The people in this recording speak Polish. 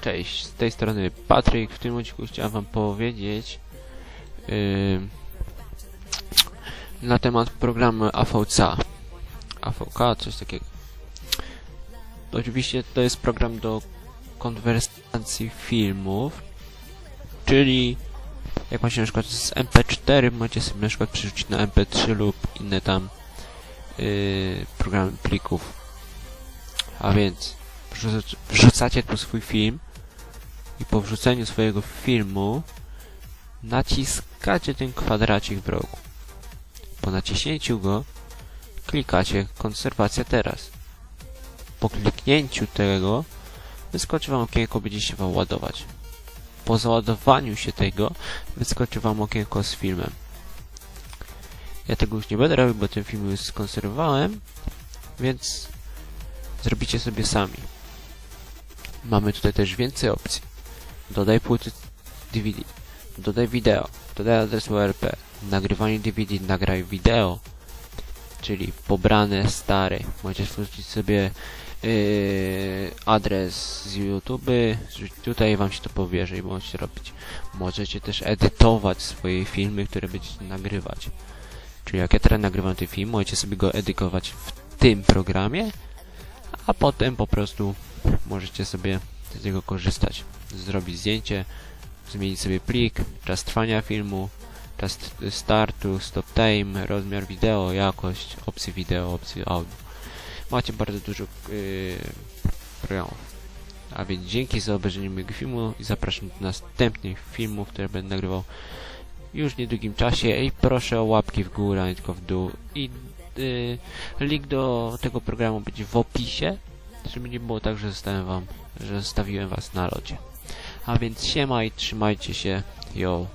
Cześć, z tej strony Patryk. W tym odcinku chciałem wam powiedzieć yy, na temat programu AVC. AVK, coś takiego. Oczywiście to jest program do konwersacji filmów, czyli jak macie na przykład z MP4, macie sobie na przykład przerzucić na MP3 lub inne tam yy, programy plików. A więc wrzucacie tu swój film i po wrzuceniu swojego filmu naciskacie ten kwadracik w rogu. Po naciśnięciu go klikacie konserwacja teraz. Po kliknięciu tego wyskoczy wam okienko, będzie się wam ładować. Po załadowaniu się tego wyskoczy wam okienko z filmem. Ja tego już nie będę robił, bo ten film już skonserwowałem, więc zrobicie sobie sami. Mamy tutaj też więcej opcji. Dodaj płyty DVD, dodaj wideo, dodaj adres URP, nagrywanie DVD, nagraj wideo, czyli pobrane stare. Możecie wrzucić sobie yy, adres z YouTube, tutaj wam się to powierzy i możecie robić. Możecie też edytować swoje filmy, które będziecie nagrywać. Czyli jak ja teraz nagrywam ten film, możecie sobie go edytować w tym programie, a potem po prostu możecie sobie z niego korzystać. Zrobić zdjęcie, zmienić sobie plik, czas trwania filmu, czas startu, stop time, rozmiar wideo, jakość, opcje wideo, opcje audio. Macie bardzo dużo yy, programów. A więc dzięki za obejrzenie mojego filmu i zapraszam do następnych filmów, które będę nagrywał już w niedługim czasie i proszę o łapki w górę, a nie tylko w dół i yy, link do tego programu będzie w opisie, żeby nie było tak, że zostałem wam, że zostawiłem was na lodzie. A więc siema i trzymajcie się, yo.